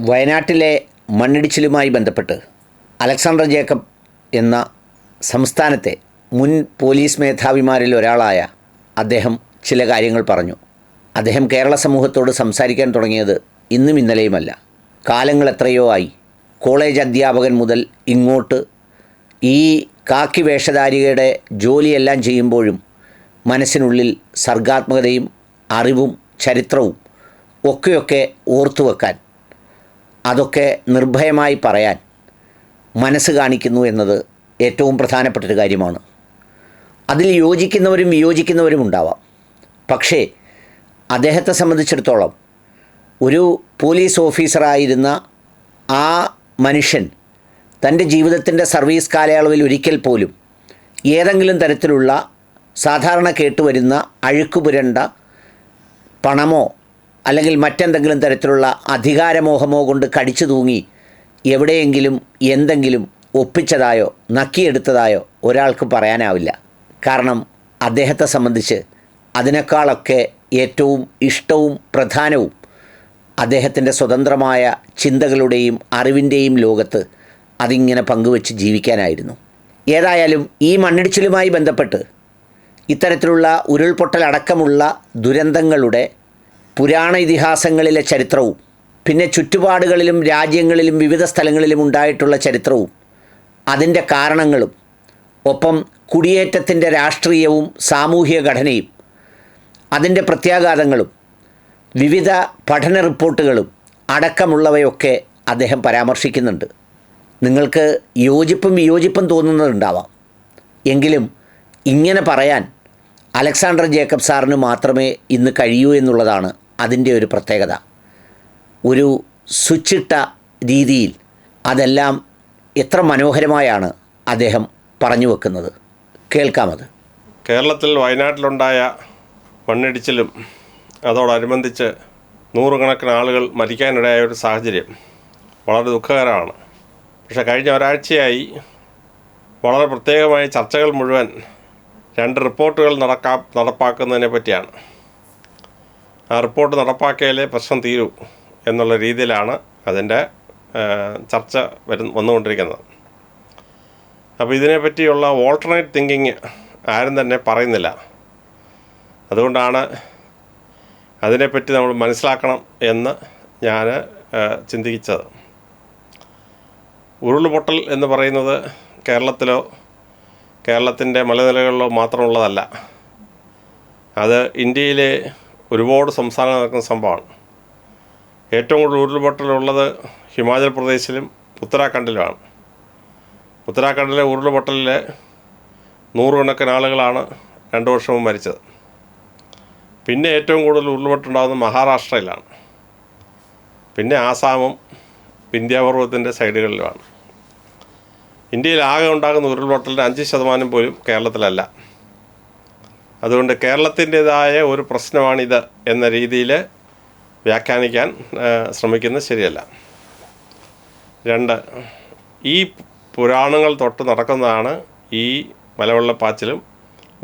വയനാട്ടിലെ മണ്ണിടിച്ചിലുമായി ബന്ധപ്പെട്ട് Alexander Jacob എന്ന സംസ്ഥാനത്തെ മുൻ പോലീസ് മേധാവിമാരിൽ ഒരാളായ അദ്ദേഹം ചില കാര്യങ്ങൾ പറഞ്ഞു. അദ്ദേഹം കേരള സമൂഹത്തോട് സംസാരിക്കാൻ തുടങ്ങിയത് ഇന്നും ഇന്നലെയുമല്ല. കാലങ്ങൾ എത്രയോ ആയി. കോളേജ് അധ്യാപകൻ മുതൽ ഇങ്ങോട്ട് ഈ കാക്കി വേഷധാരികയുടെ ജോലിയെല്ലാം ചെയ്യുമ്പോഴും മനസ്സിനുള്ളിൽ സർഗാത്മകതയും അറിവും ചരിത്രവും ഒക്കെയൊക്കെ ഓർത്തു വെക്കാൻ അതൊക്കെ നിർഭയമായി പറയാൻ മനസ്സ് കാണിക്കുന്നു എന്നത് ഏറ്റവും പ്രധാനപ്പെട്ടൊരു കാര്യമാണ്. അതിൽ യോജിക്കുന്നവരും വിയോജിക്കുന്നവരും ഉണ്ടാവാം. പക്ഷേ അദ്ദേഹത്തെ സംബന്ധിച്ചിടത്തോളം ഒരു പോലീസ് ഓഫീസറായിരുന്ന ആ മനുഷ്യൻ തന്റെ ജീവിതത്തിന്റെ സർവീസ് കാലയളവിൽ ഒരിക്കൽ പോലും ഏതെങ്കിലും തരത്തിലുള്ള സാധാരണ കേട്ടുവരുന്ന അഴുക്കുപുരണ്ട പണമോ അല്ലെങ്കിൽ മറ്റെന്തെങ്കിലും തരത്തിലുള്ള അധികാരമോഹമോ കൊണ്ട് കടിച്ചു തൂങ്ങി എവിടെയെങ്കിലും എന്തെങ്കിലും ഒപ്പിച്ചതായോ നക്കിയെടുത്തതായോ ഒരാൾക്ക് പറയാനാവില്ല. കാരണം അദ്ദേഹത്തെ സംബന്ധിച്ച് അതിനേക്കാളൊക്കെ ഏറ്റവും ഇഷ്ടവും പ്രധാനവും അദ്ദേഹത്തിന്റെ സ്വതന്ത്രമായ ചിന്തകളുടെയും അറിവിന്റെയും ലോകത്ത് അതിങ്ങനെ പങ്കുവച്ച് ജീവിക്കാനായിരുന്നു. ഏതായാലും ഈ മണ്ണിടിച്ചിലുമായി ബന്ധപ്പെട്ട് ഇത്തരത്തിലുള്ള ഉരുൾപൊട്ടലടക്കമുള്ള ദുരന്തങ്ങളുടെ പുരാണ ഇതിഹാസങ്ങളിലെ ചരിത്രവും പിന്നെ ചുറ്റുപാടുകളിലും രാജ്യങ്ങളിലും വിവിധ സ്ഥലങ്ങളിലും ഉണ്ടായിട്ടുള്ള ചരിത്രവും അതിന്റെ കാരണങ്ങളും ഒപ്പം കുടിയേറ്റത്തിന്റെ രാഷ്ട്രീയവും സാമൂഹിക ഘടനയും അതിന്റെ പ്രത്യാഘാതങ്ങളും വിവിധ പഠന റിപ്പോർട്ടുകളും അടക്കമുള്ളവയൊക്കെ അദ്ദേഹം പരാമർശിക്കുന്നുണ്ട്. നിങ്ങൾക്ക് യോജിപ്പും വിയോജിപ്പും തോന്നുന്നതുണ്ടാവാം. എങ്കിലും ഇങ്ങനെ പറയാൻ അലക്സാണ്ടർ ജേക്കബ് സാറിന് മാത്രമേ ഇന്ന് കഴിയൂ എന്നുള്ളതാണ് അതിന്റെ ഒരു പ്രത്യേകത. ഒരു സ്വിച്ചിട്ട രീതിയിൽ അതെല്ലാം എത്ര മനോഹരമായാണ് അദ്ദേഹം പറഞ്ഞു വെക്കുന്നത്. കേൾക്കാമത് കേരളത്തിൽ വയനാട്ടിലുണ്ടായ മണ്ണിടിച്ചിലും അതോടനുബന്ധിച്ച് നൂറുകണക്കിന് ആളുകൾ മരിക്കാനിടയായ ഒരു സാഹചര്യം വളരെ ദുഃഖകരമാണ്. പക്ഷെ കഴിഞ്ഞ ഒരാഴ്ചയായി വളരെ പ്രത്യേകമായ ചർച്ചകൾ മുഴുവൻ രണ്ട് റിപ്പോർട്ടുകൾ നടക്കാ നടപ്പാക്കുന്നതിനെ പറ്റിയാണ്. റിപ്പോർട്ട് നടപ്പാക്കിയാലേ പ്രശ്നം തീരൂ എന്നുള്ള രീതിയിലാണ് അതിന്റെ ചർച്ച വരു വന്നുകൊണ്ടിരിക്കുന്നത്. അപ്പോൾ ഇതിനെപ്പറ്റിയുള്ള ഓൾട്ടർനേറ്റ് തിങ്കിങ് ആരും തന്നെ പറയുന്നില്ല. അതുകൊണ്ടാണ് അതിനെപ്പറ്റി നമ്മൾ മനസ്സിലാക്കണം എന്ന് ഞാൻ ചിന്തിച്ചത്. ഉരുൾപൊട്ടൽ എന്ന് പറയുന്നത് കേരളത്തിലോ കേരളത്തിന്റെ മലനിലകളിലോ മാത്രമുള്ളതല്ല. അത് ഇന്ത്യയിലെ ഒരുപാട് സംസ്ഥാനം നടക്കുന്ന സംഭവമാണ്. ഏറ്റവും കൂടുതൽ ഉരുൾപൊട്ടലുള്ളത് ഹിമാചൽ പ്രദേശിലും ഉത്തരാഖണ്ഡിലുമാണ്. ഉത്തരാഖണ്ഡിലെ ഉരുൾപൊട്ടലിൽ നൂറുകണക്കിന് ആളുകളാണ് രണ്ട് വർഷം മുമ്പ് മരിച്ചത്. പിന്നെ ഏറ്റവും കൂടുതൽ ഉരുൾപൊട്ടുണ്ടാകുന്നത് മഹാരാഷ്ട്രയിലാണ്. പിന്നെ ആസാമും വിന്ധ്യാപർവതത്തിന്റെ സൈഡുകളിലുമാണ്. ഇന്ത്യയിൽ ആകെ ഉണ്ടാകുന്ന ഉരുൾപൊട്ടലിന്റെ അഞ്ച് ശതമാനം പോലും കേരളത്തിലല്ല. അതുകൊണ്ട് കേരളത്തിന്റെതായ ഒരു പ്രശ്നമാണിത് എന്ന രീതിയിൽ വ്യാഖ്യാനിക്കാൻ ശ്രമിക്കുന്നത് ശരിയല്ല. രണ്ട് ഈ പുരാണങ്ങൾ തൊട്ട് നടക്കുന്നതാണ് ഈ മലവെള്ളപ്പാച്ചിലും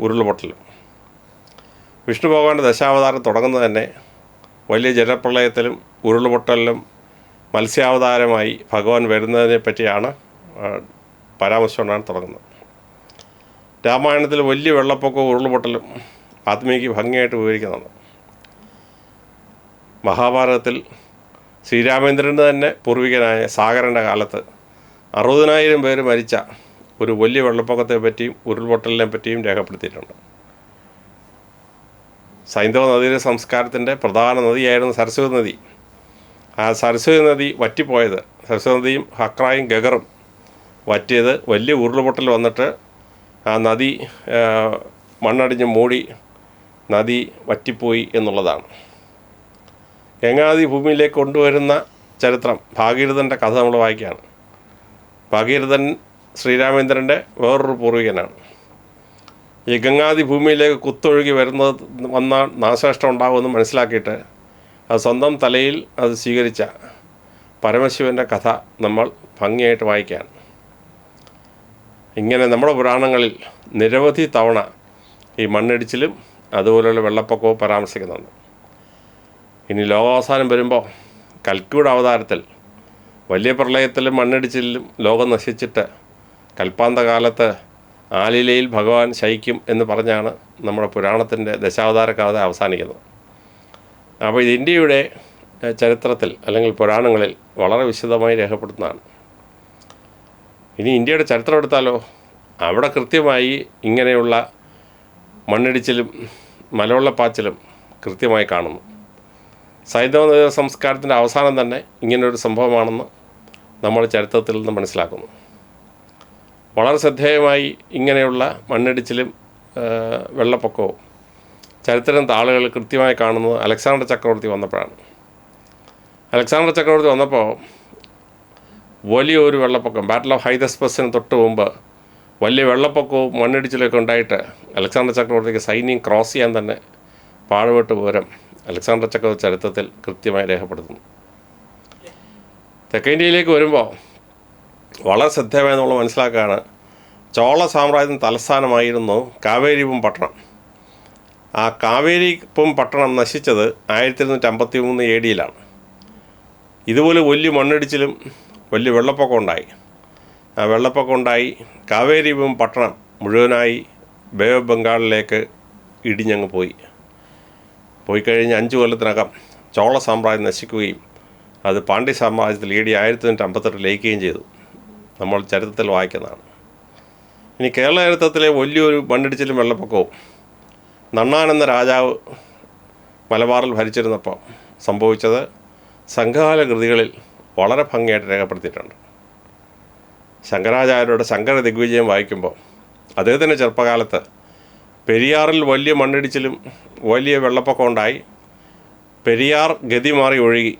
ഉരുളുപൊട്ടലും വിഷ്ണു ഭഗവാന്റെ ദശാവതാരം തുടങ്ങുന്നത് തന്നെ വലിയ ജലപ്രളയത്തിലും ഉരുളുപൊട്ടലിലും മത്സ്യാവതാരമായി ഭഗവാൻ വരുന്നതിനെ പറ്റിയാണ് പരാമർശം കൊണ്ടാണ് തുടങ്ങുന്നത്. രാമായണത്തിൽ വലിയ വെള്ളപ്പൊക്കവും ഉരുൾപൊട്ടലും ആത്മീയക്ക് ഭംഗിയായിട്ട് വിവരിക്കുന്നുണ്ട്. മഹാഭാരതത്തിൽ ശ്രീരാമേന്ദ്രന്റെ തന്നെ പൂർവികനായ സാഗരന്റെ കാലത്ത് അറുപതിനായിരം പേര് മരിച്ച ഒരു വലിയ വെള്ളപ്പൊക്കത്തെ പറ്റിയും ഉരുൾപൊട്ടലിനെ പറ്റിയും രേഖപ്പെടുത്തിയിട്ടുണ്ട്. സൈന്ധവ നദിയുടെ സംസ്കാരത്തിന്റെ പ്രധാന നദിയായിരുന്നു സരസ്വതി നദി. ആ സരസ്വതി നദി വറ്റിപ്പോയത് സരസ്വതി നദിയും ഹക്രായും ഗഗറും വറ്റിയത് വലിയ ഉരുൾപൊട്ടൽ വന്നിട്ട് ആ നദി മണ്ണടിഞ്ഞ് മൂടി നദി വറ്റിപ്പോയി എന്നുള്ളതാണ്. ഗംഗാനദി ഭൂമിയിലേക്ക് കൊണ്ടുവരുന്ന ചരിത്രം ഭാഗീരഥന്റെ കഥ നമ്മൾ വായിക്കുകയാണ്. ഭാഗീരഥൻ ശ്രീരാമേന്ദ്രന്റെ വേറൊരു പൂർവികനാണ്. ഈ ഗംഗാദി ഭൂമിയിലേക്ക് കുത്തൊഴുകി വരുന്നത് വന്ന നാശനഷ്ടം ഉണ്ടാകുമെന്ന് മനസ്സിലാക്കിയിട്ട് അത് സ്വന്തം തലയിൽ അത് സ്വീകരിച്ച പരമശിവന്റെ കഥ നമ്മൾ ഭംഗിയായിട്ട് വായിക്കുകയാണ്. ഇങ്ങനെ നമ്മുടെ പുരാണങ്ങളിൽ നിരവധി തവണ ഈ മണ്ണിടിച്ചിലും അതുപോലെയുള്ള വെള്ളപ്പൊക്കവും പരാമർശിക്കുന്നുണ്ട്. ഇനി ലോകാവസാനം വരുമ്പോൾ കൽക്കിയുടെ അവതാരത്തിൽ വലിയ പ്രളയത്തിലും മണ്ണിടിച്ചിലും ലോകം നശിച്ചിട്ട് കൽപ്പാന്ത കാലത്ത് ആലിലയിൽ ഭഗവാൻ ശയിക്കും എന്ന് പറഞ്ഞാണ് നമ്മുടെ പുരാണത്തിന്റെ ദശാവതാര കഥ അവസാനിക്കുന്നത്. അപ്പോൾ ഇത് ഇന്ത്യയുടെ ചരിത്രത്തിൽ അല്ലെങ്കിൽ പുരാണങ്ങളിൽ വളരെ വിശദമായി രേഖപ്പെടുത്തുന്നതാണ്. ഇനി ഇന്ത്യയുടെ ചരിത്രം എടുത്താലോ? അവിടെ കൃത്യമായി ഇങ്ങനെയുള്ള മണ്ണിടിച്ചിലും മലവെള്ളപ്പാച്ചിലും കൃത്യമായി കാണുന്നു. സൈന്ധവ സംസ്കാരത്തിന്റെ അവസാനം തന്നെ ഇങ്ങനൊരു സംഭവമാണെന്ന് നമ്മൾ ചരിത്രത്തിൽ നിന്ന് മനസ്സിലാക്കുന്നു. വളരെ ശ്രദ്ധേയമായി ഇങ്ങനെയുള്ള മണ്ണിടിച്ചിലും വെള്ളപ്പൊക്കവും ചരിത്രം താളുകൾ കൃത്യമായി കാണുന്നത് അലക്സാണ്ടർ ചക്രവർത്തി വന്നപ്പോഴാണ്. അലക്സാണ്ടർ ചക്രവർത്തി വന്നപ്പോൾ വലിയൊരു വെള്ളപ്പൊക്കം ബാറ്റിൽ ഓഫ് ഹൈദസ്പസിന് തൊട്ട് മുമ്പ് വലിയ വെള്ളപ്പൊക്കവും മണ്ണിടിച്ചിലൊക്കെ ഉണ്ടായിട്ട് അലക്സാണ്ടർ ചക്രവർത്തിക്ക് സൈന്യം ക്രോസ് ചെയ്യാൻ തന്നെ പാടുപെട്ട് പോരം അലക്സാണ്ടർ ചക്രവർത്തി ചരിത്രത്തിൽ കൃത്യമായി രേഖപ്പെടുത്തുന്നു. തെക്കേ ഇന്ത്യയിലേക്ക് വരുമ്പോൾ വളരെ ശ്രദ്ധേയമായി നമ്മൾ മനസ്സിലാക്കുകയാണ് ചോള സാമ്രാജ്യം തലസ്ഥാനമായിരുന്നു കാവേരിപ്പും പട്ടണം. ആ കാവേരിപ്പും പട്ടണം നശിച്ചത് ആയിരത്തി ഇരുന്നൂറ്റി അമ്പത്തി മൂന്ന് എ ഡിയിലാണ് ഇതുപോലെ വലിയ മണ്ണിടിച്ചിലും വലിയ വെള്ളപ്പൊക്കം ഉണ്ടായി. ആ വെള്ളപ്പൊക്കം ഉണ്ടായി. കാവേരി പട്ടണം മുഴുവനായി ബേ ഓഫ് ബംഗാളിലേക്ക് ഇടിഞ്ഞങ്ങ് പോയി. പോയി കഴിഞ്ഞ് അഞ്ച് കൊല്ലത്തിനകം ചോള സാമ്രാജ്യം നശിക്കുകയും അത് പാണ്ഡ്യ സാമ്രാജ്യത്തിൽ ഇ ഡി ആയിരത്തി തൊണ്ണൂറ്റി അമ്പത്തെട്ട് ലയിക്കുകയും ചെയ്തു. നമ്മൾ ചരിത്രത്തിൽ വായിക്കുന്നതാണ്. ഇനി കേരള ചരിത്രത്തിലെ വലിയൊരു മണ്ണിടിച്ചിലും വെള്ളപ്പൊക്കവും നണ്ണാൻ എന്ന രാജാവ് മലബാറിൽ ഭരിച്ചിരുന്നപ്പോൾ സംഭവിച്ചത് സംഘകാല കൃതികളിൽ വളരെ ഭംഗിയായിട്ട് രേഖപ്പെടുത്തിയിട്ടുണ്ട്. ശങ്കരാചാര്യരുടെ ശങ്കര ദിഗ്വിജയം വായിക്കുമ്പോൾ അദ്ദേഹത്തിന്റെ ചെറുപ്പകാലത്ത് പെരിയാറിൽ വലിയ മണ്ണിടിച്ചിലും വലിയ വെള്ളപ്പൊക്കം ഉണ്ടായി. പെരിയാർ ഗതി മാറി ഒഴുകി.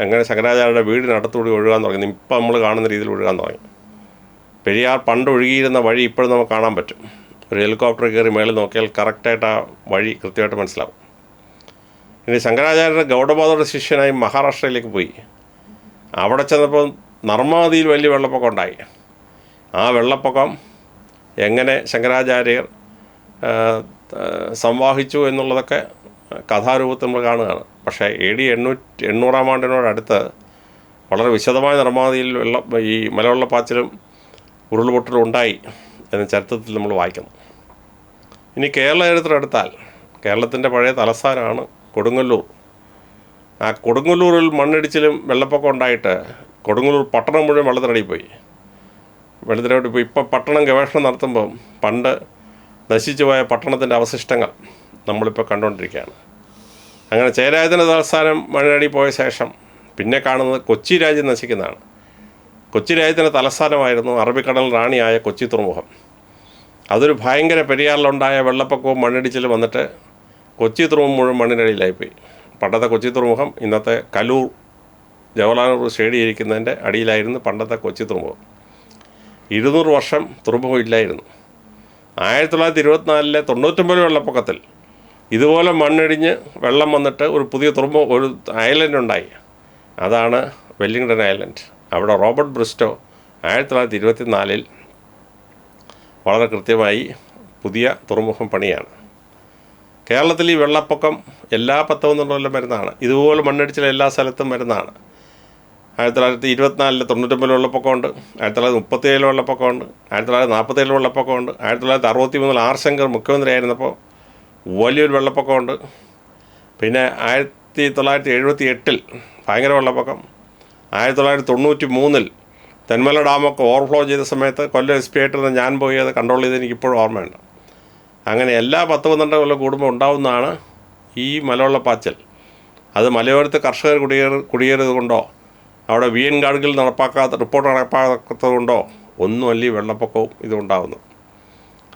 അങ്ങനെ ശങ്കരാചാര്യരുടെ വീടിനടുത്തുകൂടി ഒഴുകാൻ തുടങ്ങി. ഇപ്പം നമ്മൾ കാണുന്ന രീതിയിൽ ഒഴുകാൻ തുടങ്ങി. പെരിയാർ പണ്ട് ഒഴുകിയിരുന്ന വഴി ഇപ്പോഴും നമുക്ക് കാണാൻ പറ്റും. ഒരു ഹെലികോപ്റ്റർ കയറി മേളിൽ നോക്കിയാൽ കറക്റ്റായിട്ട് ആ വഴി കൃത്യമായിട്ട് മനസ്സിലാവും. ഇനി ശങ്കരാചാര്യരുടെ ഗൗഡബോധയുടെ ശിഷ്യനായി മഹാരാഷ്ട്രയിലേക്ക് പോയി. അവിടെ ചെന്നപ്പോൾ നർമാദിയിൽ വലിയ വെള്ളപ്പൊക്കം ഉണ്ടായി. ആ വെള്ളപ്പൊക്കം എങ്ങനെ ശങ്കരാചാര്യർ സംവാഹിച്ചു എന്നുള്ളതൊക്കെ കഥാരൂപത്തിൽ നമ്മൾ കാണുകയാണ്. പക്ഷേ എ ഡി എണ്ണൂറ്റി എണ്ണൂറാം ആണ്ടിനോടടുത്ത് വളരെ വിശദമായ നിർമ്മാതിയിൽ വെള്ള ഈ മലവെള്ളപ്പാച്ചിലും ഉരുൾപൊട്ടലും ഉണ്ടായി എന്ന ചരിത്രത്തിൽ നമ്മൾ വായിക്കുന്നു. ഇനി കേരള ചരിത്രം എടുത്താൽ കേരളത്തിന്റെ പഴയ തലസ്ഥാനമാണ് കൊടുങ്ങല്ലൂർ. കൊടുങ്ങല്ലൂരിൽ മണ്ണിടിച്ചിലും വെള്ളപ്പൊക്കം ഉണ്ടായിട്ട് കൊടുങ്ങല്ലൂർ പട്ടണം മുഴുവൻ വെള്ളത്തിനടിയിൽ പോയി. വെള്ളത്തിനടി പോയി. ഇപ്പോൾ പട്ടണം ഗവേഷണം നടത്തുമ്പം പണ്ട് നശിച്ചു പോയ പട്ടണത്തിന്റെ അവശിഷ്ടങ്ങൾ നമ്മളിപ്പോൾ കണ്ടുകൊണ്ടിരിക്കുകയാണ്. അങ്ങനെ ചേരായതിന്റെ തലസ്ഥാനം മണ്ണിനടി പോയ ശേഷം പിന്നെ കാണുന്നത് കൊച്ചി രാജ്യം നശിക്കുന്നതാണ്. കൊച്ചി രാജ്യത്തിന്റെ തലസ്ഥാനമായിരുന്നു അറബിക്കടൽ റാണിയായ കൊച്ചി തുറമുഖം. അതൊരു ഭയങ്കര പെരിയാറിലുണ്ടായ വെള്ളപ്പൊക്കവും മണ്ണിടിച്ചിലും വന്നിട്ട് കൊച്ചി തുറമുഖം മുഴുവൻ മണ്ണിനടിയിലായിപ്പോയി. പണ്ടത്തെ കൊച്ചി തുറമുഖം ഇന്നത്തെ കലൂർ ജവഹർലാൽ നെഹ്റു സ്റ്റേഡിയം ഇരിക്കുന്നതിന്റെ അടിയിലായിരുന്നു പണ്ടത്തെ കൊച്ചി തുറമുഖം. ഇരുന്നൂറ് വർഷം തുറമുഖം ഇല്ലായിരുന്നു. ആയിരത്തി തൊള്ളായിരത്തി ഇരുപത്തിനാലിലെ തൊണ്ണൂറ്റൊമ്പത് വെള്ളപ്പൊക്കത്തിൽ ഇതുപോലെ മണ്ണിടിഞ്ഞ് വെള്ളം വന്നിട്ട് ഒരു പുതിയ തുറമുഖം ഒരു ഐലൻഡ് ഉണ്ടായി. അതാണ് വെല്ലിംഗ്ടൺ ഐലൻഡ്. അവിടെ റോബർട്ട് ബ്രിസ്റ്റോ ആയിരത്തി തൊള്ളായിരത്തി ഇരുപത്തിനാലിൽ വളരെ കൃത്യമായി പുതിയ തുറമുഖം പണിയാണ്. കേരളത്തിൽ ഈ വെള്ളപ്പൊക്കം എല്ലാ പത്ത് പന്ത്രണ്ട് കൊല്ലം വരുന്നതാണ്. ഇതുപോലെ മണ്ണിടിച്ചിൽ എല്ലാ സ്ഥലത്തും വരുന്നതാണ്. ആയിരത്തി തൊള്ളായിരത്തി ഇരുപത്തിനാലിൽ തൊണ്ണൂറ്റൊമ്പതിൽ വെള്ളപ്പൊക്കമുണ്ട്. ആയിരത്തി തൊള്ളായിരത്തി മുപ്പത്തിയേഴിൽ വെള്ളപ്പൊക്കമുണ്ട്. ആയിരത്തി തൊള്ളായിരത്തി നാൽപ്പത്തേഴിൽ വെള്ളപ്പൊക്കമുണ്ട്. ആയിരത്തി തൊള്ളായിരത്തി അറുപത്തി മൂന്നിൽ ആർ ശങ്കർ മുഖ്യമന്ത്രിയായിരുന്നപ്പോൾ വലിയൊരു വെള്ളപ്പൊക്കമുണ്ട്. പിന്നെ ആയിരത്തി തൊള്ളായിരത്തി എഴുപത്തി എട്ടിൽ ഭയങ്കര വെള്ളപ്പൊക്കം. ആയിരത്തി തൊള്ളായിരത്തി തൊണ്ണൂറ്റി മൂന്നിൽ തെന്മല ഡാമൊക്കെ ഓവർഫ്ലോ ചെയ്ത സമയത്ത് കൊല്ലം എസ് പി ആയിട്ടിരുന്ന ഞാൻ പോയി അത് കൺട്രോൾ ചെയ്ത് എനിക്കിപ്പോഴും ഓർമ്മയുണ്ട്. അങ്ങനെ എല്ലാ പത്ത് പന്ത്രണ്ട് കൊല്ലം കൂടുമ്പോൾ ഉണ്ടാവുന്നതാണ് ഈ മലവെള്ളപ്പാച്ചൽ അത് മലയോരത്ത് കർഷകർ കുടിയേറി കുടിയേറിയത് കൊണ്ടോ അവിടെ വി എൻ ഗാഡ്ഗിൽ നടപ്പാക്കാത്ത റിപ്പോർട്ട് നടപ്പാക്കാത്തത് കൊണ്ടോ ഒന്നുമല്ല ഈ വെള്ളപ്പൊക്കവും ഇതുണ്ടാകുന്നത്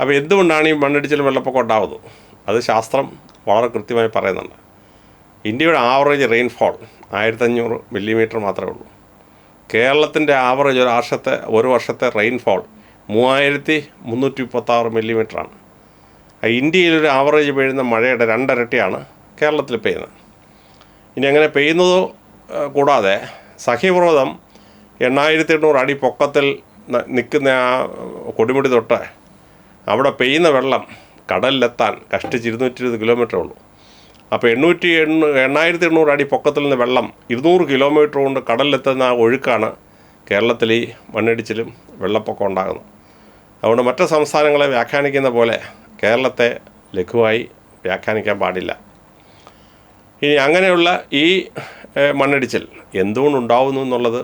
അപ്പോൾ എന്തുകൊണ്ടാണ് ഈ മണ്ണിടിച്ചിൽ വെള്ളപ്പൊക്കം ഉണ്ടാകുന്നത് അത് ശാസ്ത്രം വളരെ കൃത്യമായി പറയുന്നുണ്ട്. ഇന്ത്യയുടെ ആവറേജ് റെയിൻഫോൾ ആയിരത്തഞ്ഞൂറ് മില്ലിമീറ്റർ മാത്രമേ ഉള്ളൂ. കേരളത്തിന്റെ ആവറേജ് ഒരു വർഷത്തെ ഒരു വർഷത്തെ റെയിൻഫോൾ മൂവായിരത്തി മുന്നൂറ്റി മുപ്പത്താറ് മില്ലിമീറ്ററാണ്. ഇന്ത്യയിലൊരു ആവറേജ് പെയ്യുന്ന മഴയുടെ രണ്ടരട്ടിയാണ് കേരളത്തിൽ പെയ്യുന്നത്. ഇനി അങ്ങനെ പെയ്യുന്നതോ കൂടാതെ സഖ്യപർവതം എണ്ണായിരത്തി എണ്ണൂറ് അടി പൊക്കത്തിൽ നിൽക്കുന്ന ആ കൊടിമുടി തൊട്ട് അവിടെ പെയ്യുന്ന വെള്ളം കടലിലെത്താൻ കഷ്ടിച്ച് ഇരുന്നൂറ്റി ഇരുപത് കിലോമീറ്റർ ഉള്ളൂ. അപ്പോൾ എണ്ണൂറ്റി എണ്ണൂ എണ്ണായിരത്തി എണ്ണൂറ് അടി പൊക്കത്തിൽ നിന്ന് വെള്ളം ഇരുന്നൂറ് കിലോമീറ്റർ കൊണ്ട് കടലിലെത്തുന്ന ആ ഒഴുക്കാണ് കേരളത്തിൽ ഈ മണ്ണിടിച്ചിലും വെള്ളപ്പൊക്കം ഉണ്ടാകുന്നത്. അതുകൊണ്ട് മറ്റു സംസ്ഥാനങ്ങളെ വ്യാഖ്യാനിക്കുന്ന പോലെ കേരളത്തെ ലഘുവായി വ്യാഖ്യാനിക്കാൻ പാടില്ല. ഇനി അങ്ങനെയുള്ള ഈ മണ്ണിടിച്ചിൽ എന്തുകൊണ്ടുണ്ടാവുന്നു എന്നുള്ളത്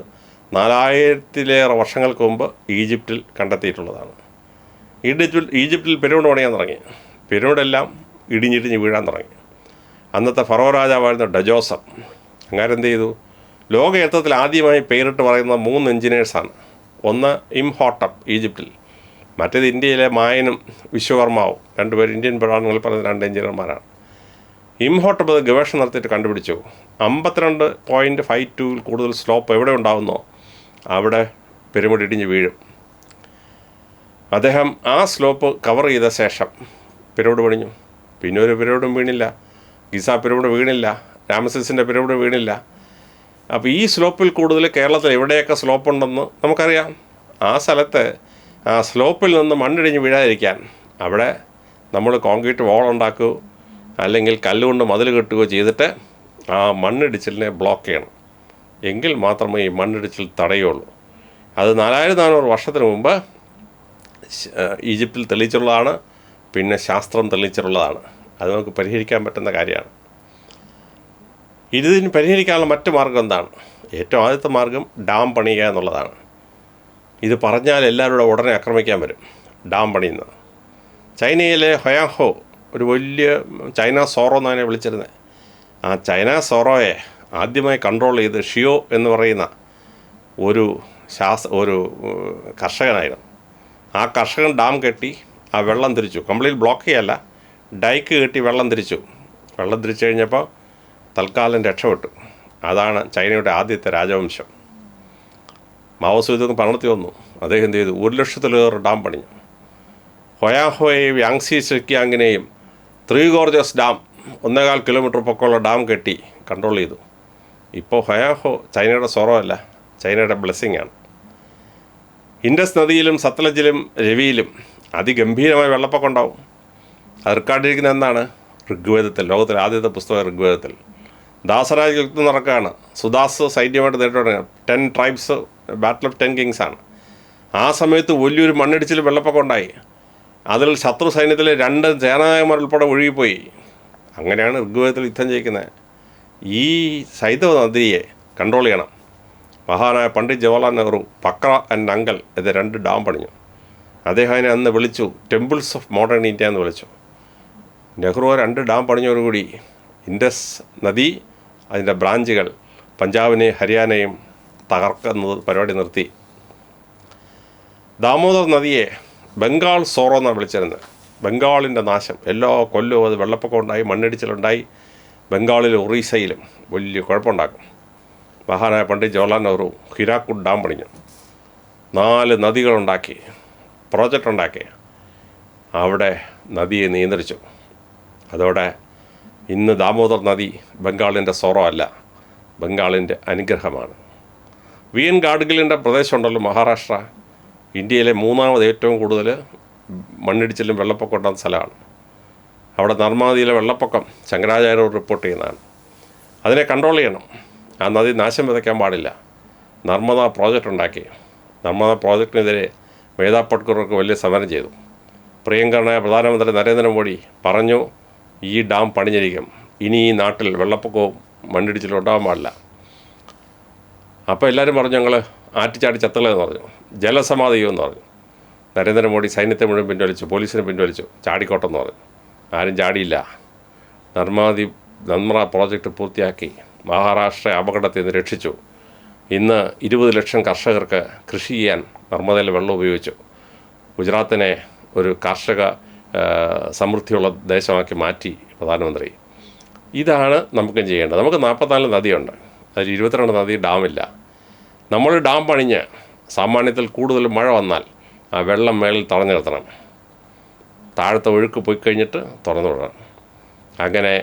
നാലായിരത്തിലേറെ വർഷങ്ങൾക്ക് മുമ്പ് ഈജിപ്തിൽ കണ്ടെത്തിയിട്ടുള്ളതാണ്. ഈജിപ്തിൽ ഈജിപ്തിൽ പിരമിഡ് പണിയാൻ തുടങ്ങി. പിരമിഡെല്ലാം ഇടിഞ്ഞിടിഞ്ഞ് വീഴാൻ തുടങ്ങി. അന്നത്തെ ഫറോ രാജാവായിരുന്ന ഡജോസം എന്ത് ചെയ്തു? ലോക ചരിത്രത്തിൽ ആദ്യമായി പേരിട്ട് പറയുന്ന മൂന്ന് എഞ്ചിനീയേഴ്സാണ്. ഒന്ന് ഇംഹോട്ടപ്പ് ഈജിപ്തിൽ. മറ്റേത് ഇന്ത്യയിലെ മായനും വിശ്വകർമാവും. രണ്ടുപേർ ഇന്ത്യൻ പ്രധാനങ്ങളിൽ പറഞ്ഞ രണ്ട് എഞ്ചിനീയർമാരാണ്. ഇംഹോട്ടപ്പത് ഗവേഷണം നടത്തിയിട്ട് കണ്ടുപിടിച്ചു. അമ്പത്തിരണ്ട് പോയിന്റ് ഫൈവ് ടുവിൽ കൂടുതൽ സ്ലോപ്പ് എവിടെ ഉണ്ടാകുന്നോ അവിടെ പിരമിഡ് ഇടിഞ്ഞ് വീഴും. അദ്ദേഹം ആ സ്ലോപ്പ് കവർ ചെയ്ത ശേഷം പിരമിഡ് പണിഞ്ഞു. പിന്നെ ഒരു പിരമിഡും വീണില്ല. ഗിസ പിരമിഡ് വീണില്ല. രാമസിസിന്റെ പിരമിഡ് വീണില്ല. അപ്പോൾ ഈ സ്ലോപ്പിൽ കൂടുതൽ കേരളത്തിൽ എവിടെയൊക്കെ സ്ലോപ്പ് ഉണ്ടെന്ന് നമുക്കറിയാം. ആ സ്ഥലത്ത് സ്ലോപ്പിൽ നിന്ന് മണ്ണിടിഞ്ഞ് വീഴാതിരിക്കാൻ അവിടെ നമ്മൾ കോൺക്രീറ്റ് വോൾ ഉണ്ടാക്കുകയോ അല്ലെങ്കിൽ കല്ലുകൊണ്ട് മതിൽ കെട്ടുകയോ ചെയ്തിട്ട് ആ മണ്ണിടിച്ചിലിനെ ബ്ലോക്ക് ചെയ്യണം. എങ്കിൽ മാത്രമേ ഈ മണ്ണിടിച്ചിൽ തടയുള്ളൂ അത് നാലായിരത്തി നാനൂറ് വർഷത്തിന് മുമ്പ് ഈജിപ്തിൽ തെളിയിച്ചിട്ടുള്ളതാണ് പിന്നെ ശാസ്ത്രം തെളിയിച്ചിട്ടുള്ളതാണ്. അത് നമുക്ക് പരിഹരിക്കാൻ പറ്റുന്ന കാര്യമാണ്. ഇതിന് പരിഹരിക്കാനുള്ള മറ്റു മാർഗം എന്താണ്? ഏറ്റവും ആദ്യത്തെ മാർഗം ഡാം പണിയുക എന്നുള്ളതാണ്. ഇത് പറഞ്ഞാൽ എല്ലാവരും ഉടനെ ആക്രമിക്കാൻ വരും. ഡാം പണിയുന്ന ചൈനയിലെ ഹൊയാഹോ ഒരു വലിയ ചൈന സോറോ എന്നാണ് വിളിച്ചിരുന്നത് ആ ചൈന സോറോയെ ആദ്യമായി കൺട്രോൾ ചെയ്ത് ഷിയോ എന്ന് പറയുന്ന ഒരു ശാസ് ഒരു കർഷകനായിരുന്നു. ആ കർഷകൻ ഡാം കെട്ടി ആ വെള്ളം തിരിച്ചു. കംപ്ലീറ്റ് ബ്ലോക്ക് ചെയ്യല്ല ഡൈക്ക് കെട്ടി വെള്ളം തിരിച്ചു. വെള്ളം തിരിച്ചു കഴിഞ്ഞപ്പോൾ തൽക്കാലം രക്ഷപ്പെട്ടു. അതാണ് ചൈനയുടെ ആദ്യത്തെ രാജവംശം. മാവോസൂദൊക്കെ പണത്തി വന്നു. അദ്ദേഹം എന്ത് ചെയ്തു? ഒരു ലക്ഷത്തിലേറെ ഡാം പണിഞ്ഞു. ഹൊയാഹോയെയും യാങ്സി സെക്യാങ്ങിനെയും ത്രീ ഗോർജസ് ഡാം ഒന്നേകാൽ കിലോമീറ്റർ പൊക്കമുള്ള ഡാം കെട്ടി കൺട്രോൾ ചെയ്തു. ഇപ്പോൾ ഹൊയാഹോ ചൈനയുടെ സ്വറമല്ല ചൈനയുടെ ബ്ലെസ്സിങ് ആണ് ഇൻഡസ് നദിയിലും സത്ലജിലും രവിയിലും അതിഗംഭീരമായ വെള്ളപ്പൊക്കം ഉണ്ടാവും. അത് റെക്കോർഡിരിക്കുന്ന എന്താണ്? ഋഗ്വേദത്തിൽ ലോകത്തിലെ ആദ്യത്തെ പുസ്തകം ഋഗ്വേദത്തിൽ. ദാസരാജ് യുദ്ധം നടക്കുകയാണ്. സുദാസ് സൈന്യമായിട്ട് നേരിട്ട് ten tribes battle of ten kings ആണ്. ആ സമയത്ത് വലിയൊരു മണ്ണിടിച്ചിൽ വെള്ളപ്പൊക്കം ഉണ്ടായി. അതിൽ ശത്രു സൈന്യത്തിലെ രണ്ട് സേനാനായകന്മാർ ഉൾപ്പെടെ ഒഴുകിപ്പോയി. അങ്ങനെയാണ് ഋഗ്വേദത്തിൽ യുദ്ധം ജയിക്കുന്നത് ഈ സൈതവ നദിയെ കൺട്രോൾ ചെയ്യണം. മഹാനായ പണ്ഡിറ്റ് ജവഹർലാൽ നെഹ്റു പക്ര ആൻഡ് അങ്കൽ എന്ന രണ്ട് ഡാം പണിഞ്ഞു. അദ്ദേഹം അതിനെ അന്ന് വിളിച്ചു ടെമ്പിൾസ് ഓഫ് മോഡേൺ ഇന്ത്യ എന്ന് വിളിച്ചു. നെഹ്റു രണ്ട് ഡാം പണിഞ്ഞതോടുകൂടി ഇൻഡസ് നദി അതിന്റെ ബ്രാഞ്ചുകൾ പഞ്ചാബിനെയും ഹരിയാനയും തകർക്കുന്നത് പരിപാടി നിർത്തി. ദാമോദർ നദിയെ ബംഗാൾ സോറോ എന്നാണ് വിളിച്ചിരുന്നത്. ബംഗാളിന്റെ നാശം. എല്ലാ കൊല്ലവും അത് വെള്ളപ്പൊക്കം ഉണ്ടായി മണ്ണിടിച്ചിലുണ്ടായി. ബംഗാളിലും ഒറീസയിലും വലിയ കുഴപ്പമുണ്ടാക്കും. മഹാനായ പണ്ഡിറ്റ് ജവഹർലാൽ നെഹ്റു ഹിരാക്കുഡ് ഡാം പണിഞ്ഞു. നാല് നദികളുണ്ടാക്കി പ്രോജക്റ്റ് ഉണ്ടാക്കി. അവിടെ നദിയെ നിയന്ത്രിച്ചു. അതോടെ ഇന്ന് ദാമോദർ നദി ബംഗാളിന്റെ സോറോ അല്ല ബംഗാളിന്റെ അനുഗ്രഹമാണ്. വി എൻ ഗാഡ്ഗിലിന്റെ പ്രദേശമുണ്ടല്ലോ മഹാരാഷ്ട്ര. ഇന്ത്യയിലെ മൂന്നാമത് ഏറ്റവും കൂടുതൽ മണ്ണിടിച്ചിലും വെള്ളപ്പൊക്കം ഉണ്ടാകുന്ന സ്ഥലമാണ്. അവിടെ നർമ്മദിയിലെ വെള്ളപ്പൊക്കം ശങ്കരാചാര്യ റിപ്പോർട്ട് ചെയ്യുന്നതാണ്. അതിനെ കൺട്രോൾ ചെയ്യണം. ആ നദി നാശം വിതയ്ക്കാൻ പാടില്ല. നർമ്മദ പ്രോജക്റ്റ് ഉണ്ടാക്കി. നർമ്മദ പ്രോജക്റ്റിനെതിരെ മേധാ പട്കറൊക്കെ വലിയ സമരം ചെയ്തു. പ്രിയങ്കരനായ പ്രധാനമന്ത്രി നരേന്ദ്രമോദി പറഞ്ഞു ഈ ഡാം പണിഞ്ഞിരിക്കും. ഇനി ഈ നാട്ടിൽ വെള്ളപ്പൊക്കവും മണ്ണിടിച്ചിലും ഉണ്ടാകാൻ പാടില്ല. അപ്പോൾ എല്ലാവരും പറഞ്ഞു ഞങ്ങൾ ആറ്റിച്ചാടി ചത്തളെന്ന് പറഞ്ഞു. ജലസമാധിയോ എന്ന് പറഞ്ഞു. നരേന്ദ്രമോദി സൈന്യത്തെ മുഴുവൻ പിൻവലിച്ചു പോലീസിനെ പിൻവലിച്ചു ചാടിക്കോട്ടെന്ന് പറഞ്ഞു. ആരും ചാടിയില്ല. നർമാദി നന്മറ പ്രോജക്റ്റ് പൂർത്തിയാക്കി. മഹാരാഷ്ട്ര അപകടത്തിൽ നിന്ന് രക്ഷിച്ചു. ഇന്ന് ഇരുപത് ലക്ഷം കർഷകർക്ക് കൃഷി ചെയ്യാൻ നർമ്മദയിൽ വെള്ളം ഉപയോഗിച്ചു. ഗുജറാത്തിനെ ഒരു കാർഷിക സമൃദ്ധിയുള്ള ദേശമാക്കി മാറ്റി പ്രധാനമന്ത്രി. ഇതാണ് നമുക്കും ചെയ്യേണ്ടത്. നമുക്ക് നാൽപ്പത്തിനാല് നദിയുണ്ട്. അതിൽ ഇരുപത്തിരണ്ട് നദി ഡാമില്ല. നമ്മൾ ഡാം പണിഞ്ഞ് സാമാന്യത്തിൽ കൂടുതൽ മഴ വന്നാൽ ആ വെള്ളം മേളിൽ തടഞ്ഞു നിർത്തണം. താഴത്തെ ഒഴുക്ക് പോയി കഴിഞ്ഞിട്ട് തുറന്നു വിടണം. അങ്ങനെ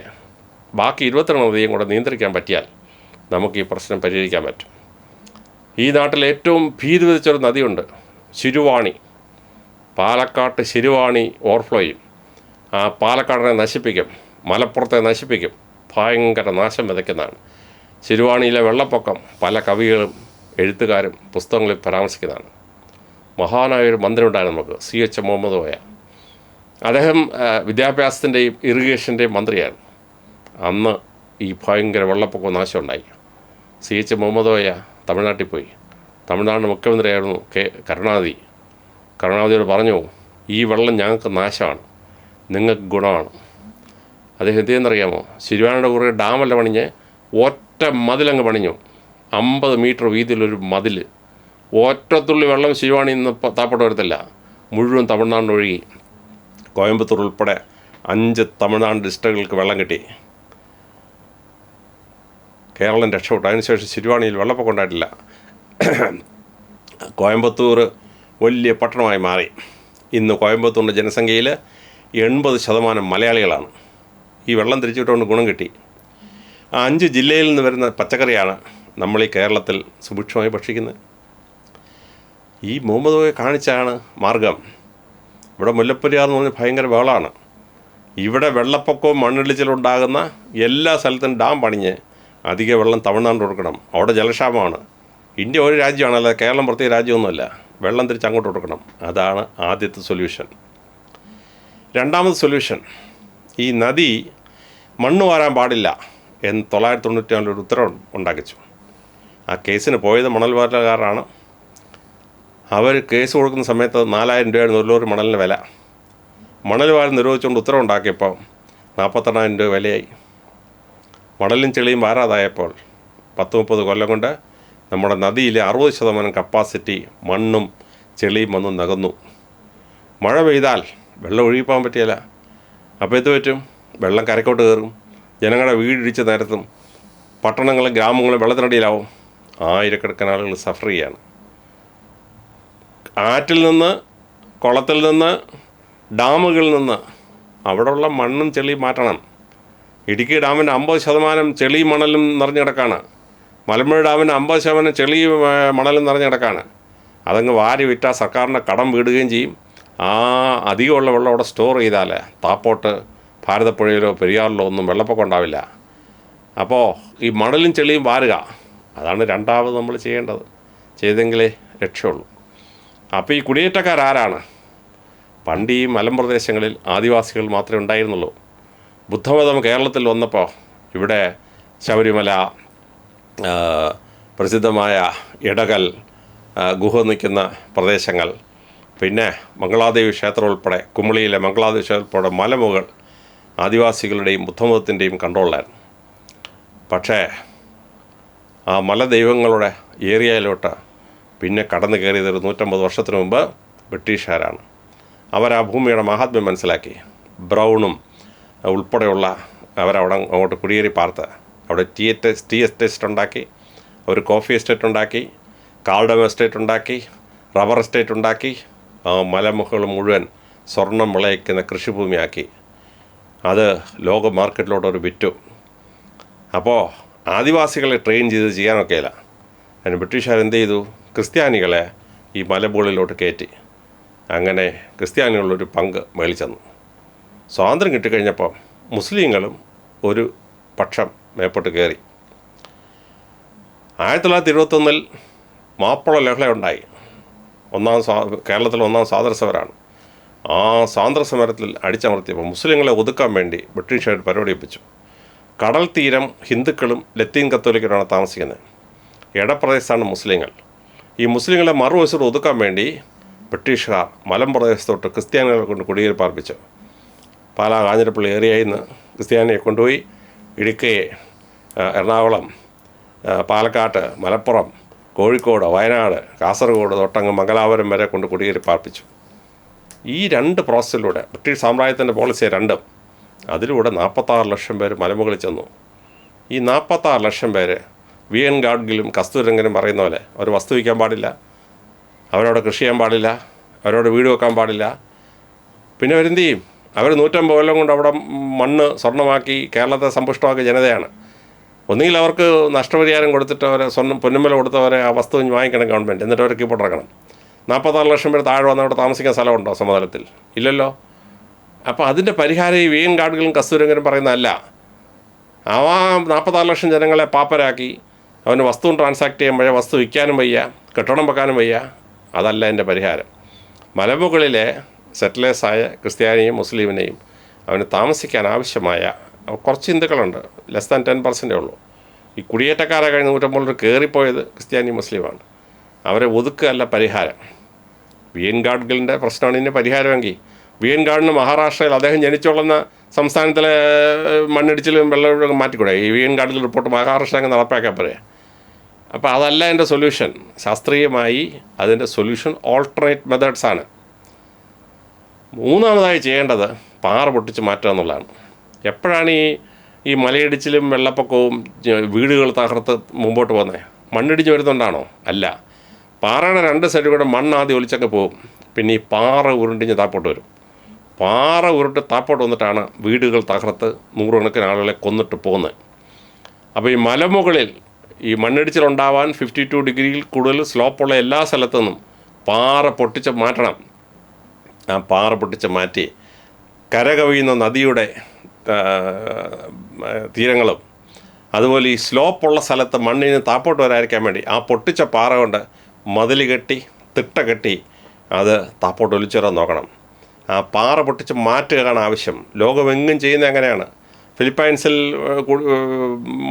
ബാക്കി ഇരുപത്തിരണ്ട് നദിയും കൂടെ നിയന്ത്രിക്കാൻ പറ്റിയാൽ നമുക്ക് ഈ പ്രശ്നം പരിഹരിക്കാൻ പറ്റും. ഈ നാട്ടിൽ ഏറ്റവും ഭീതി വിധിച്ചൊരു നദിയുണ്ട് ശിരുവാണി. പാലക്കാട്ട് ശിരുവാണി ഓവർഫ്ലോ ചെയ്യും. ആ പാലക്കാടിനെ നശിപ്പിക്കും മലപ്പുറത്തെ നശിപ്പിക്കും. ഭയങ്കര നാശം വിതയ്ക്കുന്നതാണ്. ശിരുവാണിയിലെ വെള്ളപ്പൊക്കം പല കവികളും എഴുത്തുകാരും പുസ്തകങ്ങളിൽ പരാമർശിക്കുന്നതാണ്. മഹാനായ ഒരു മന്ത്രി ഉണ്ടായിരുന്നു നമുക്ക് സി എച്ച് മുഹമ്മദ് കോയ. അദ്ദേഹം വിദ്യാഭ്യാസത്തിന്റെയും ഇറിഗേഷന്റെയും മന്ത്രിയായിരുന്നു. അന്ന് ഈ ഭയങ്കര വെള്ളപ്പൊക്കം നാശമുണ്ടായി. സി എച്ച് മുഹമ്മദ് കോയ തമിഴ്നാട്ടിൽ പോയി. തമിഴ്നാടിന്റെ മുഖ്യമന്ത്രിയായിരുന്നു കെ കരുണാനിധി. കരുണാനിധിയോട് പറഞ്ഞു ഈ വെള്ളം ഞങ്ങൾക്ക് നാശമാണ് നിങ്ങൾക്ക് ഗുണമാണ്. അദ്ദേഹം എന്ത് ചെയ്യുന്നറിയാമോ? ശിരുവാനയുടെ കുറേ ഡാമല്ല പണിഞ്ഞ് ഒറ്റ മതിലങ്ങ് പണിഞ്ഞു. അമ്പത് മീറ്റർ വീതിയിലൊരു മതിൽ ഒറ്റത്തുള്ളി വെള്ളം ശിവാണി ഇന്ന് താപ്പട്ട് വരത്തില്ല മുഴുവൻ തമിഴ്നാടിന് ഒഴുകി. കോയമ്പത്തൂർ ഉൾപ്പെടെ അഞ്ച് തമിഴ്നാട് ഡിസ്ട്രിക്റ്റുകൾക്ക് വെള്ളം കിട്ടി. കേരളം രക്ഷപ്പെട്ടു. അതിനുശേഷം ശിരുവാണിയിൽ വെള്ളപ്പൊക്കം ഉണ്ടായിട്ടില്ല. കോയമ്പത്തൂർ വലിയ പട്ടണമായി മാറി. ഇന്ന് കോയമ്പത്തൂരിന്റെ ജനസംഖ്യയിൽ എൺപത് ശതമാനം മലയാളികളാണ്. ഈ വെള്ളം തിരിച്ചുവിട്ടുകൊണ്ട് ഗുണം കിട്ടി. അഞ്ച് ജില്ലയിൽ നിന്ന് വരുന്ന പച്ചക്കറിയാണ് നമ്മൾ ഈ കേരളത്തിൽ സുഭിക്ഷമായി ഭക്ഷിക്കുന്നത്. ഈ മുഹമ്മദ് കോയ കാണിച്ചാണ് മാർഗം. ഇവിടെ മുല്ലപ്പെരിയാർ എന്ന് പറഞ്ഞാൽ ഭയങ്കര വേളാണ്. ഇവിടെ വെള്ളപ്പൊക്കവും മണ്ണിടിച്ചിലും ഉണ്ടാകുന്ന എല്ലാ സ്ഥലത്തും ഡാം പണിഞ്ഞ് അധിക വെള്ളം തമിഴ്നാട് കൊടുക്കണം. അവിടെ ജലക്ഷാമമാണ്. ഇന്ത്യ ഒരു രാജ്യമാണ് അല്ലാതെ കേരളം പ്രത്യേക രാജ്യമൊന്നുമല്ല. വെള്ളം തിരിച്ച് അങ്ങോട്ട് കൊടുക്കണം. അതാണ് ആദ്യത്തെ സൊല്യൂഷൻ രണ്ടാമത്തെ സൊല്യൂഷൻ ഈ നദി മണ്ണ് വാരാൻ പാടില്ല. എന്ന് തൊള്ളായിരത്തി തൊണ്ണൂറ്റി ഒരു ഉത്തരവ് ഉണ്ടാക്കിച്ചു. ആ കേസിന് പോയത് മണൽ വാരലുകാരാണ് അവർ കേസ് കൊടുക്കുന്ന സമയത്ത് നാലായിരം രൂപയായിരുന്നു ഒരു ലോറി മണലിന് വില. മണൽ വാരം നിരോധിച്ചുകൊണ്ട് ഉത്തരവുണ്ടാക്കിയപ്പോൾ നാൽപ്പത്തെണ്ണായിരം രൂപ വിലയായി. മണലും ചെളിയും വാരാതായപ്പോൾ പത്ത് മുപ്പത് കൊല്ലം കൊണ്ട് നമ്മുടെ നദിയിലെ അറുപത് ശതമാനം കപ്പാസിറ്റി മണ്ണും ചെളിയും വന്ന് നകന്നു. മഴ പെയ്താൽ വെള്ളം ഒഴുകിപ്പോകാൻ പറ്റിയല്ല. അപ്പോൾ പറ്റും? വെള്ളം കരക്കോട്ട് കയറും. ജനങ്ങളുടെ വീടിടിച്ച തരത്തും പട്ടണങ്ങളും ഗ്രാമങ്ങളും വെള്ളത്തിനടിയിലാവും ആയിരക്കണക്കിന് ആളുകൾ സഫർ ചെയ്യാണ്. ആറ്റിൽ നിന്ന് കുളത്തിൽ നിന്ന് ഡാമുകളിൽ നിന്ന് അവിടെയുള്ള മണ്ണും ചെളിയും മാറ്റണം. ഇടുക്കി ഡാമിന്റെ അമ്പത് ശതമാനം ചെളി മണലും നിറഞ്ഞു കിടക്കാണ്. മലമ്പുഴ ഡാമിന്റെ അമ്പത് ശതമാനം ചെളി മണലും നിറഞ്ഞു കിടക്കാണ്. അതങ്ങ് വാരി വിറ്റാൽ സർക്കാരിന്റെ കടം വീടുകയും ചെയ്യും. ആ അധികമുള്ള വെള്ളം അവിടെ സ്റ്റോർ ചെയ്താൽ താപ്പോട്ട് ഭാരതപ്പുഴയിലോ പെരിയാറിലോ ഒന്നും വെള്ളപ്പൊക്കം ഉണ്ടാവില്ല. അപ്പോൾ ഈ മണലും ചെളിയും വാരുക അതാണ് രണ്ടാമത് നമ്മൾ ചെയ്യേണ്ടത്. ചെയ്തെങ്കിലേ രക്ഷയുള്ളൂ. അപ്പോൾ ഈ കുടിയേറ്റക്കാർ ആരാണ്? പണ്ട് ഈ മലമ്പ്രദേശങ്ങളിൽ ആദിവാസികൾ മാത്രമേ ഉണ്ടായിരുന്നുള്ളൂ. ബുദ്ധമതം കേരളത്തിൽ വന്നപ്പോൾ ഇവിടെ ശബരിമല പ്രസിദ്ധമായ ഇടകൽ ഗുഹ നിൽക്കുന്ന പ്രദേശങ്ങൾ പിന്നെ മംഗളാദേവി ക്ഷേത്രം ഉൾപ്പെടെ കുമളിയിലെ മംഗളാദേവി ക്ഷേത്രം ഉൾപ്പെടെ മലമുകൾ ആദിവാസികളുടെയും ബുദ്ധമതത്തിന്റെയും കൺട്രോളിലായിരുന്നു. പക്ഷേ ആ മല ദൈവങ്ങളുടെ ഏരിയയിലോട്ട് പിന്നെ കടന്നു കയറിയത് ഒരു നൂറ്റമ്പത് വർഷത്തിന് മുമ്പ് ബ്രിട്ടീഷുകാരാണ്. അവർ ആ ഭൂമിയുടെ മഹാത്മ്യം മനസ്സിലാക്കി ബ്രൗണും ഉൾപ്പെടെയുള്ള അവരവിടെ അങ്ങോട്ട് കുടിയേറി പാർത്ത് അവിടെ ടീ എസ്റ്റേറ്റ് ടീ എസ്റ്റേറ്റ് ഉണ്ടാക്കി ഒരു കോഫി എസ്റ്റേറ്റ് ഉണ്ടാക്കി കാൾഡം എസ്റ്റേറ്റ് ഉണ്ടാക്കി റബ്ബർ എസ്റ്റേറ്റ് ഉണ്ടാക്കി മലമുകൾ മുഴുവൻ സ്വർണം വിളയിക്കുന്ന കൃഷിഭൂമിയാക്കി അത് ലോക മാർക്കറ്റിലോട്ട് അവർ വിറ്റു. അപ്പോൾ ആദിവാസികളെ ട്രെയിൻ ചെയ്ത് ചെയ്യാനൊക്കെയില്ല. അതിന് ബ്രിട്ടീഷുകാർ എന്ത് ചെയ്തു? ക്രിസ്ത്യാനികളെ ഈ മലമുകളിലോട്ട് കയറ്റി. അങ്ങനെ ക്രിസ്ത്യാനികളൊരു പങ്ക് മേളിച്ചെന്നു സ്വാതന്ത്ര്യം കിട്ടിക്കഴിഞ്ഞപ്പം മുസ്ലിങ്ങളും ഒരു പക്ഷം മേപ്പോട്ട് കയറി ആയിരത്തി തൊള്ളായിരത്തി ഇരുപത്തൊന്നിൽ മാപ്പിള ലഹള ഉണ്ടായി ഒന്നാം സ്വാ കേരളത്തിൽ ഒന്നാം സ്വാതന്ത്ര്യ സമരമാണ് ആ സ്വാതന്ത്ര്യ സമരത്തിൽ അടിച്ചമർത്തിയപ്പോൾ മുസ്ലിങ്ങളെ ഒതുക്കാൻ വേണ്ടി ബ്രിട്ടീഷുകാർ പരിപാടി ഒപ്പിച്ചു കടൽ തീരം ഹിന്ദുക്കളും ലത്തീൻ കത്തോലിക്കരുമാണ് താമസിക്കുന്നത്. ഇടപ്രദേശത്താണ് മുസ്ലിങ്ങൾ. ഈ മുസ്ലിങ്ങളെ മറുവശത്ത് ഒതുക്കാൻ വേണ്ടി ബ്രിട്ടീഷുകാർ മലമ്പ്രദേശത്തോട്ട് ക്രിസ്ത്യാനികളെ കൊണ്ട് കുടിയേറി പാർപ്പിച്ചു പാലാ കാഞ്ഞിരപ്പള്ളി ഏരിയയിൽ നിന്ന് ക്രിസ്ത്യാനിയെ കൊണ്ടുപോയി ഇടുക്കി എറണാകുളം പാലക്കാട്ട് മലപ്പുറം കോഴിക്കോട് വയനാട് കാസർഗോഡ് തൊട്ടങ്ങ് മംഗലാപുരം വരെ കൊണ്ട് കുടിയേറി പാർപ്പിച്ചു ഈ രണ്ട് പ്രോസസ്സിലൂടെ ബ്രിട്ടീഷ് സാമ്രാജ്യത്തിന്റെ പോളിസി രണ്ടും അതിലൂടെ നാൽപ്പത്താറ് ലക്ഷം പേര് മലമുകളിൽ ചെന്നു. ഈ നാൽപ്പത്താറ് ലക്ഷം പേര് വി എൻ ഗാഡ്ഗിലും കസ്തൂരംഗനും പറയുന്ന പോലെ അവർ വസ്തു വയ്ക്കാൻ പാടില്ല അവരവിടെ കൃഷി ചെയ്യാൻ പാടില്ല അവരോട് വീട് വെക്കാൻ പാടില്ല. പിന്നെ അവരെന്ത് ചെയ്യും? അവർ നൂറ്റമ്പത് കൊല്ലം കൊണ്ട് അവിടെ മണ്ണ് സ്വർണമാക്കി കേരളത്തെ സമ്പുഷ്ടമാക്കിയ ജനതയാണ്. ഒന്നുകിൽ അവർക്ക് നഷ്ടപരിഹാരം കൊടുത്തിട്ട് അവരെ സ്വർണം പൊന്നുമല കൊടുത്തവരെ ആ വസ്തു വാങ്ങിക്കണം ഗവൺമെന്റ് എന്നിട്ട് അവരെ ഇപ്പോൾ ഇറക്കണം നാൽപ്പത്താറ് ലക്ഷം പേർ താഴെ വന്ന് അവിടെ താമസിക്കാൻ സ്ഥലമുണ്ടോ സമതലത്തിൽ? ഇല്ലല്ലോ. അപ്പോൾ അതിന്റെ പരിഹാരം ഈ വീൻ ഗാർഡുകളും കസ്തൂരങ്കരും പറയുന്നതല്ല. ആ നാൽപ്പത്താറ് ലക്ഷം ജനങ്ങളെ പാപ്പരാക്കി. അവന് വസ്തുവും ട്രാൻസാക്ട് ചെയ്യുമ്പോഴേ വസ്തു വിൽക്കാനും വയ്യ കെട്ടണം വെക്കാനും വയ്യ. അതല്ല എന്റെ പരിഹാരം. മലമുകളിലെ സെറ്റിലേഴ്സായ ക്രിസ്ത്യാനിയും മുസ്ലിമിനെയും അവന് താമസിക്കാൻ ആവശ്യമായ കുറച്ച് ഹിന്ദുക്കളുണ്ട് ലെസ് ദാൻ ടെൻ പെർസെന്റേ ഉള്ളൂ. ഈ കുടിയേറ്റക്കാരെ കഴിഞ്ഞ നൂറ്റമ്പത് കയറിപ്പോയത് ക്രിസ്ത്യാനി മുസ്ലിമാണ്. അവരെ ഒതുക്കുകയല്ല പരിഹാരം. വി എൻ ഗാഡ്ഗിലിന്റെ പ്രശ്നമാണ് ഇതിന്റെ പരിഹാരമെങ്കിൽ. വി എൻ ഗാഡിന് മഹാരാഷ്ട്രയിൽ അദ്ദേഹം ജനിച്ചുകൊള്ളുന്ന സംസ്ഥാനത്തിലെ മണ്ണിടിച്ചിലും വെള്ളം മാറ്റിക്കൂടെ? ഈ V N Gadgil report Maharashtra അങ്ങ് നടപ്പാക്കാൻ പറയാം അപ്പോൾ അതല്ല എന്റെ സൊല്യൂഷൻ ശാസ്ത്രീയമായി അതിന്റെ സൊല്യൂഷൻ ഓൾട്ടർനേറ്റ് മെത്തേഡ്സ് ആണ്. മൂന്നാമതായി ചെയ്യേണ്ടത് പാറ പൊട്ടിച്ച് മാറ്റുക എന്നുള്ളതാണ്. എപ്പോഴാണ് ഈ ഈ മലയിടിച്ചിലും വെള്ളപ്പൊക്കവും വീടുകൾ തകർത്ത് മുമ്പോട്ട് പോകുന്നത്? മണ്ണിടിച്ച് വരുന്നുണ്ടാണോ അല്ല. പാറയുടെ രണ്ട് സൈഡിൽ കൂടെ മണ്ണ് ആദ്യം ഒലിച്ചങ്ങ് പോകും. പിന്നെ ഈ പാറ ഉരുണ്ടിഞ്ഞ് താപ്പോട്ട് വരും. പാറ ഉരുട്ട് താപ്പോട്ട് വന്നിട്ടാണ് വീടുകൾ തകർത്ത് നൂറുകണക്കിന് ആളുകളെ കൊന്നിട്ട് പോകുന്നത്. അപ്പോൾ ഈ മലമുകളിൽ ഈ മണ്ണിടിച്ചിലുണ്ടാവാൻ ഫിഫ്റ്റി ടു ഡിഗ്രിയിൽ കൂടുതൽ സ്ലോപ്പുള്ള എല്ലാ സ്ഥലത്തു നിന്നും പാറ പൊട്ടിച്ച് മാറ്റണം. ആ പാറ പൊട്ടിച്ച് മാറ്റി കരകവിയുന്ന നദിയുടെ തീരങ്ങളും അതുപോലെ ഈ സ്ലോപ്പുള്ള സ്ഥലത്ത് മണ്ണിന് താപ്പോട്ട് വരാതിരിക്കാൻ വേണ്ടി ആ പൊട്ടിച്ച പാറ കൊണ്ട് മതിൽ കെട്ടി തിട്ട കെട്ടി അത് താപ്പോട്ട് ഒലിച്ചേറാൻ നോക്കണം. ആ പാറ പൊട്ടിച്ച് മാറ്റുകയാണ് ആവശ്യം. ലോകമെങ്ങും ചെയ്യുന്നത് എങ്ങനെയാണ് ഫിലിപ്പൈൻസിൽ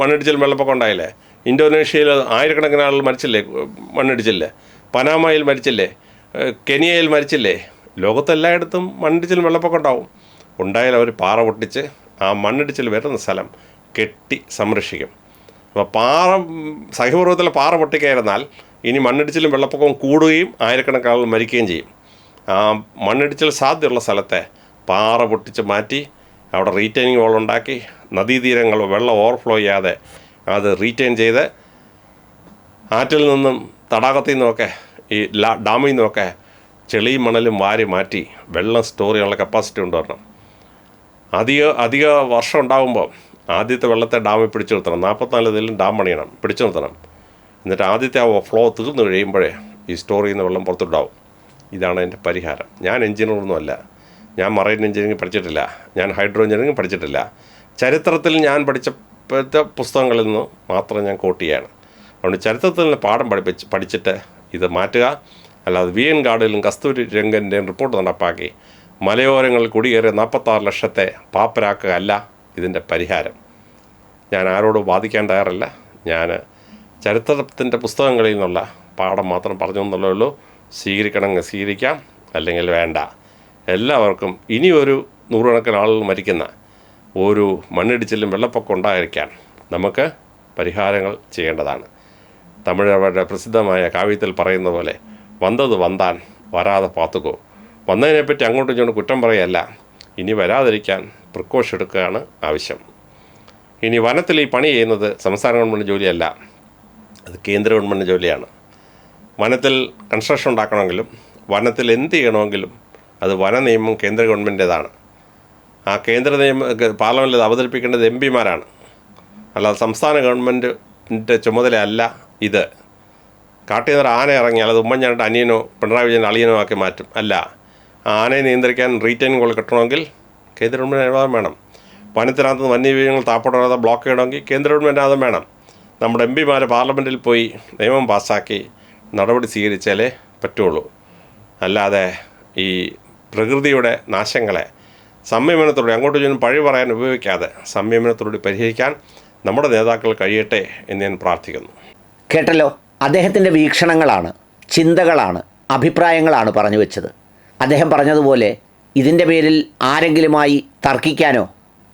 മണ്ണിടിച്ചിൽ വെള്ളപ്പൊക്കം ഉണ്ടായില്ലേ? ഇന്തോനേഷ്യയിൽ ആയിരക്കണക്കിന് ആളുകൾ മരിച്ചില്ലേ? മണ്ണിടിച്ചില്ലേ പനാമയിൽ മരിച്ചില്ലേ? കെനിയയിൽ മരിച്ചില്ലേ? ലോകത്തെല്ലായിടത്തും മണ്ണിടിച്ചിൽ വെള്ളപ്പൊക്കം ഉണ്ടാവും. ഉണ്ടായാൽ അവർ പാറ പൊട്ടിച്ച് ആ മണ്ണിടിച്ചിൽ വരുന്ന സ്ഥലം കെട്ടി സംരക്ഷിക്കും. അപ്പോൾ പാറ സഹ്യപർവതത്തിലെ പാറ പൊട്ടിക്കയറുന്നാൽ ഇനി മണ്ണിടിച്ചിലും വെള്ളപ്പൊക്കവും കൂടുകയും ആയിരക്കണക്കിന് മരിക്കുകയും ചെയ്യും. ആ മണ്ണിടിച്ചിൽ സാധ്യതയുള്ള സ്ഥലത്തെ പാറ പൊട്ടിച്ച് മാറ്റി അവിടെ റീറ്റൈനിങ് വോൾ ഉണ്ടാക്കി നദീതീരങ്ങൾ വെള്ളം ഓവർഫ്ലോ ചെയ്യാതെ അത് റീറ്റൈൻ ചെയ്ത് ആറ്റിൽ നിന്നും തടാകത്തിൽ നിന്നുമൊക്കെ ഈ ലാ ഡാമിൽ നിന്നുമൊക്കെ ചെളിയും മണലും വാരി മാറ്റി വെള്ളം സ്റ്റോർ ചെയ്യാനുള്ള കപ്പാസിറ്റി കൊണ്ടുവരണം അധിക അധിക വർഷം ഉണ്ടാകുമ്പോൾ ആദ്യത്തെ വെള്ളത്തെ ഡാമിൽ പിടിച്ചു നിർത്തണം. നാൽപ്പത്തിനാല് ഇതിലും ഡാം പണിയണം പിടിച്ചു നിർത്തണം. എന്നിട്ട് ആദ്യത്തെ ആ ഫ്ലോ തീർന്നു കഴിയുമ്പോഴേ ഈ സ്റ്റോറിയിൽ നിന്ന് വെള്ളം പുറത്തുണ്ടാവും ഇതാണ് എന്റെ പരിഹാരം. ഞാൻ എഞ്ചിനീയറൊന്നുമല്ല ഞാൻ മറൈൻ എഞ്ചിനീയറിംഗ് പഠിച്ചിട്ടില്ല. ഞാൻ ഹൈഡ്രോ എഞ്ചിനീയറിംഗ് പഠിച്ചിട്ടില്ല. ചരിത്രത്തിൽ ഞാൻ പഠിച്ചപ്പോഴത്തെ പുസ്തകങ്ങളിൽ നിന്ന് മാത്രം ഞാൻ കോട്ട് ചെയ്യാണ്. അതുകൊണ്ട് ചരിത്രത്തിൽ നിന്ന് പാഠം പഠിപ്പിച്ച് പഠിച്ചിട്ട് ഇത് മാറ്റുക. അല്ലാതെ വി എൻ ഗാർഡിലും കസ്തൂരി രംഗന്റെയും റിപ്പോർട്ട് നടപ്പാക്കി മലയോരങ്ങളിൽ കുടിയേറിയ നാൽപ്പത്താറ് ലക്ഷത്തെ പാപ്പരാക്കുക അല്ല ഇതിന്റെ പരിഹാരം. ഞാൻ ആരോടും വാദിക്കാൻ തയ്യാറല്ല. ഞാൻ ചരിത്രത്തിന്റെ പുസ്തകങ്ങളിൽ നിന്നുള്ള പാഠം മാത്രം പറഞ്ഞു എന്നുള്ളേ ഉള്ളൂ. സ്വീകരിക്കണമെങ്കിൽ സ്വീകരിക്കാം. അല്ലെങ്കിൽ വേണ്ട. എല്ലാവർക്കും ഇനി ഒരു നൂറുകണക്കിന് ആളുകൾ മരിക്കുന്ന ഒരു മണ്ണിടിച്ചിലും വെള്ളപ്പൊക്കം ഉണ്ടായിരിക്കാൻ നമുക്ക് പരിഹാരങ്ങൾ ചെയ്യേണ്ടതാണ്. തമിഴരുടെ പ്രസിദ്ധമായ കാവ്യത്തിൽ പറയുന്ന പോലെ വന്നത് വന്താൻ വരാതെ പാത്തുക്കോ വന്നതിനെപ്പറ്റി അങ്ങോട്ടും ഇങ്ങോട്ടും കുറ്റം പറയല്ല ഇനി വരാതിരിക്കാൻ പ്രിക്കോഷൻ എടുക്കുകയാണ് ആവശ്യം. ഇനി വനത്തിൽ ഈ പണി ചെയ്യുന്നത് സംസ്ഥാന ഗവൺമെന്റ് ജോലിയല്ല. അത് കേന്ദ്ര ഗവൺമെന്റ് ജോലിയാണ്. വനത്തിൽ കൺസ്ട്രക്ഷൻ ഉണ്ടാക്കണമെങ്കിലും വനത്തിൽ എന്ത് ചെയ്യണമെങ്കിലും അത് വന നിയമം കേന്ദ്ര ഗവൺമെന്റേതാണ് ആ കേന്ദ്ര നിയമ പാർലമെന്റിൽ അവതരിപ്പിക്കേണ്ടത് എം പിമാരാണ്. അല്ലാതെ സംസ്ഥാന ഗവൺമെന്റിന്റെ ചുമതലയല്ല ഇത്. കാട്ടിൽ ആന ഇറങ്ങിയാൽ അത് ഉമ്മൻചാണ്ടി അനിയനോ പിണറായി വിജയൻ അളിയനോ ആക്കി മാറ്റും. അല്ല ആ ആനയെ നിയന്ത്രിക്കാൻ റീറ്റൈനിങ് കോൾ കിട്ടണമെങ്കിൽ കേന്ദ്ര ഗവൺമെന്റ് അനുവാദം വേണം. വനത്തിനകത്ത് വന്യജീവികൾ താപ്പോടാതെ ബ്ലോക്ക് ചെയ്യണമെങ്കിൽ കേന്ദ്ര ഗവൺമെന്റ് അനുവാദം വേണം. നമ്മുടെ എം പിമാർ പാർലമെന്റിൽ പോയി നിയമം പാസ്സാക്കി നടപടി സ്വീകരിച്ചാലേ പറ്റുള്ളൂ. അല്ലാതെ ഈ പ്രകൃതിയുടെ നാശങ്ങളെ സംയമനത്തോടെ അങ്ങോട്ട് ഇങ്ങോട്ടും പഴി പറയാൻ ഉപയോഗിക്കാതെ സംയമനത്തോടെ പരിഹരിക്കാൻ നമ്മുടെ നേതാക്കൾ കഴിയട്ടെ എന്ന് ഞാൻ പ്രാർത്ഥിക്കുന്നു. കേട്ടല്ലോ? അദ്ദേഹത്തിന്റെ വീക്ഷണങ്ങളാണ് ചിന്തകളാണ് അഭിപ്രായങ്ങളാണ് പറഞ്ഞു വെച്ചത്. അദ്ദേഹം പറഞ്ഞതുപോലെ ഇതിന്റെ പേരിൽ ആരെങ്കിലുമായി തർക്കിക്കാനോ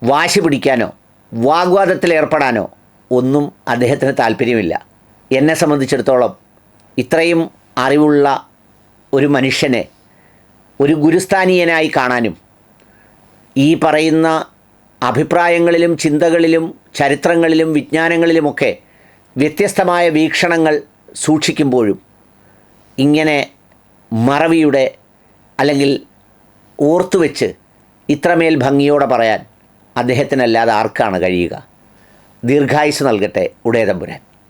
വാശി പിടിക്കാനോ വാഗ്വാദത്തിൽ ഏർപ്പെടാനോ ഒന്നും അദ്ദേഹത്തിന് താല്പര്യമില്ല. എന്നെ സംബന്ധിച്ചിടത്തോളം ഇത്രയും അറിവുള്ള ഒരു മനുഷ്യനെ ഒരു ഗുരുസ്ഥാനീയനായി കാണാനും ഈ പറയുന്ന അഭിപ്രായങ്ങളിലും ചിന്തകളിലും ചരിത്രങ്ങളിലും വിജ്ഞാനങ്ങളിലുമൊക്കെ വ്യത്യസ്തമായ വീക്ഷണങ്ങൾ സൂക്ഷിക്കുമ്പോഴും ഇങ്ങനെ മറവിയുടെ അല്ലെങ്കിൽ ഓർത്തുവെച്ച് ഇത്രമേൽ ഭംഗിയോടെ പറയാൻ അദ്ദേഹത്തിനല്ലാതെ ആർക്കാണ് കഴിയുക? ദീർഘായുസ് നൽകട്ടെ ഉടയതമ്പുരാൻ